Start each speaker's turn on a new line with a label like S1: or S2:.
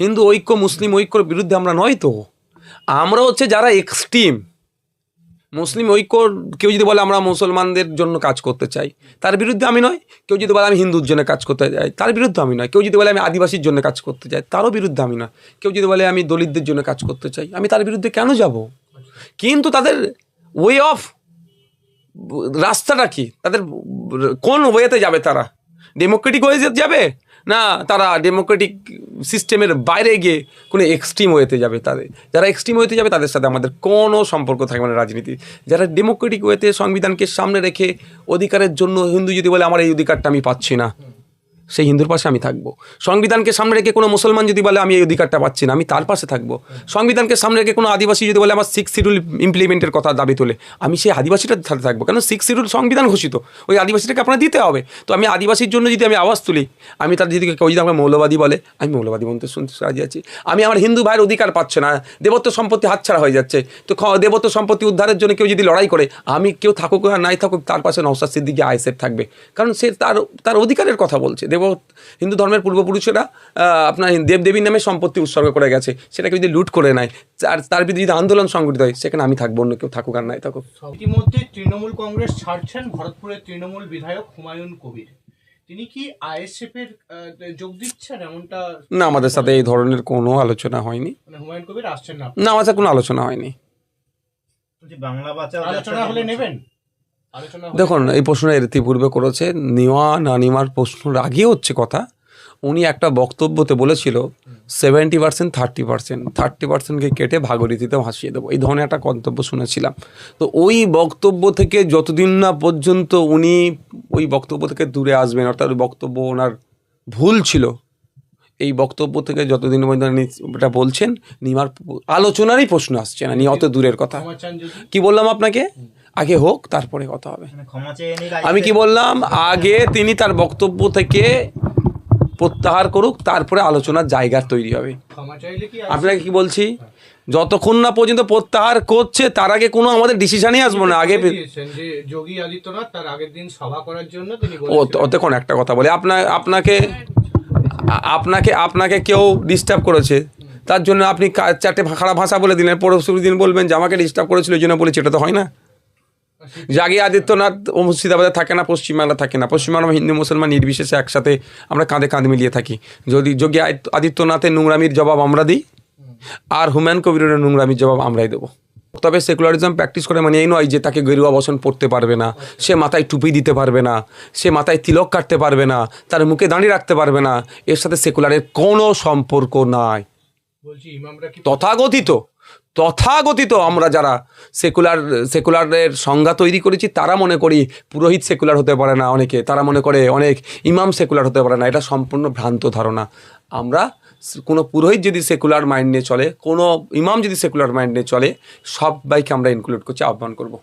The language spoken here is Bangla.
S1: হিন্দু ঐক্য, মুসলিম ঐক্যর বিরুদ্ধে আমরা নয় তো। আমরা হচ্ছে যারা এক্সট্রিম মুসলিম ঐক্য, কেউ যদি বলে আমরা মুসলমানদের জন্য কাজ করতে চাই, তার বিরুদ্ধে আমি নয়। কেউ যদি বলে আমি হিন্দুর জন্য কাজ করতে চাই, তার বিরুদ্ধে আমি নয়। কেউ যদি বলে আমি আদিবাসীর জন্য কাজ করতে চাই, তারও বিরুদ্ধে আমি নয়। কেউ যদি বলে আমি দলিতদের জন্য কাজ করতে চাই, আমি তার বিরুদ্ধে কেন যাব? কিন্তু তাদের ওয়ে অফ রাস্তাটা কি? তাদের কোন ওয়েতে যাবে তারা? ডেমোক্রেটিক ওয়ে যাবে? না, তারা ডেমোক্রেটিক সিস্টেমের বাইরে গিয়ে কোনো এক্সট্রিম ওয়েতে যাবে তাদের। যারা এক্সট্রিম ওয়েতে যাবে, তাদের সাথে আমাদের কোনো সম্পর্ক থাকবে না রাজনীতি। যারা ডেমোক্রেটিক ওয়েতে সংবিধানকে সামনে রেখে অধিকারের জন্য হিন্দু যদি বলে, আমার এই অধিকারটা আমি পাচ্ছি না। সেই হিন্দুর পাশে আমি থাকব। সংবিধানকে সামনে রেখে কোনো মুসলমান যদি বলে, আমি এই অধিকারটা পাচ্ছি না, আমি তার পাশে থাকব। সংবিধানকে সামনে রেখে কোনো আদিবাসী যদি বলে, আমার সিক্স শিডিউল ইমপ্লিমেন্টের কথা দাবি তোলে, আমি সেই আদিবাসীটার সাথে থাকব। কেন? সিক্স শিডিউল সংবিধান ঘোষিত। ওই আদিবাসীটাকে আপনার দিতে হবে। তো আমি আদিবাসীর জন্য যদি আমি আওয়াজ তুলি, আমি তার যদি কেউ যদি আমাকে মৌলবাদী বলে, আমি মৌলবাদী বলতে শুনতে রাজি আছি। আমি আমার হিন্দু ভাইয়ের অধিকার পাচ্ছে না, দেবত্ব সম্পত্তি হাতছাড়া হয়ে যাচ্ছে। তো দেবত্ব সম্পত্তি উদ্ধারের জন্য কেউ যদি লড়াই করে, আমি কেউ থাকুক আর নাই থাকুক, তার পাশে নওসাদ সিদ্দিকি আইসেফ থাকবে। কারণ সে তার তার অধিকারের কথা বলছে। দেব হিন্দু ধর্মের পূর্বপুরুষেরা আহ, আপনার দেবদেবীর নামে সম্পত্তি উৎসর্গ করে গেছে। সেটাকে যদি লুট করে নেয় আর তার বিরুদ্ধে যদি আন্দোলন সংগঠিত হয় সেখানে আমি থাকব অন্য কেউ থাকুক আর নাই থাকুক।
S2: ইতিমধ্যে তৃণমূল কংগ্রেস ছাড়ছেন ভরতপুরের তৃণমূল বিধায়ক হুমায়ুন কবির। তিনি কি আইএসএফ এর যোগ দিচ্ছেন এমনটা?
S1: না আমাদের সাথে এই ধরনের কোনো আলোচনা হয়নি।
S2: মানে হুমায়ুন কবির আসছেন না?
S1: না আমার সাথে কোনো আলোচনা হয়নি।
S3: বাংলা
S2: আলোচনা হলে নেবেন?
S1: দেখুন এই প্রশ্নটা এর ইতিপূর্বে করেছে। নেওয়া না নেওয়ার প্রশ্নের আগে হচ্ছে কথা। উনি একটা বক্তব্যতে বলেছিল seventy percent thirty percent. Thirty পার্সেন্টকে কেটে ভাগরীতিতে ভাসিয়ে দেবো। এই ধরনের একটা মন্তব্য শুনেছিলাম। তো ওই বক্তব্য থেকে যতদিন না পর্যন্ত উনি ওই বক্তব্য থেকে দূরে আসবেন অর্থাৎ ওই বক্তব্য ওনার ভুল ছিল এই বক্তব্য থেকে যতদিন পর্যন্ত উনি এটা বলছেন নিমার আলোচনারই প্রশ্ন আসছে না নিয়ে অত দূরের কথা। কি বললাম আপনাকে? আগে হোক তারপরে কথা হবে। আমি কি বললাম আগে তিনি তার বক্তব্য থেকে প্রত্যাহার করুক তারপরে আলোচনার জায়গা তৈরি হবে।
S2: ক্ষমা চাইলে কি
S1: আপনাকে কি বলছি? যতক্ষণ না পর্যন্ত প্রত্যাহার করছে তার আগে কোনো আমাদের ডিসিশনই আসব না। আগে
S2: বলে দিয়েছেন যে যোগী আদিত্যনাথ তার আগের দিন সভা করার জন্য
S1: ও
S2: বলেছিলেন
S1: ও দেখুন একটা কথা বলে। আপনার আপনাকে আপনাকে আপনাকে কেউ ডিস্টার্ব করেছে। তার জন্য আপনি চারটে খারাপ ভাষা বলে দিলেন। পরশু দিন বলবেন যে আমাকে ডিস্টার্ব করেছিল ওই জন্য বলেছি। এটা তো হয় না। জাগি আদিত্যনাথ ও মুর্শিদাবাদে থাকে না পশ্চিমবাংলা থাকে না। পশ্চিমবাংলা হিন্দু মুসলমান নির্বিশেষে একসাথে আমরা কাঁধে কাঁধ মিলিয়ে থাকি। যদি যোগী আদিত্য- আদিত্যনাথের নোংরামির জবাব আমরা দিই আর হুমায়ুন কবিরের নোংরামির জবাব আমরাই দেবো। তবে সেকুলারিজম প্র্যাকটিস করে মানে এই নয় যে তাকে গেরুয়া বসন পড়তে পারবে না সে মাথায় টুপি দিতে পারবে না সে মাথায় তিলক কাটতে পারবে না তার মুখে দাঁড়িয়ে রাখতে পারবে না এর সাথে সেকুলারের কোনো সম্পর্ক নাই।
S2: বলছি ইমামরা কি
S1: তথাগতিত তথাগতিত আমরা যারা সেকুলার, সেকুলারের সংজ্ঞা তৈরি করেছি, তারা মনে করি পুরোহিত সেকুলার হতে পারে না অনেকে। তারা মনে করে অনেক ইমাম সেকুলার হতে পারে না। এটা সম্পূর্ণ ভ্রান্ত ধারণা। আমরা কোনো পুরোহিত যদি সেকুলার মাইন্ড নিয়ে চলে, কোনো ইমাম যদি সেকুলার মাইন্ড নিয়ে চলে, সবাইকে আমরা ইনক্লুড করছি, আহ্বান করব।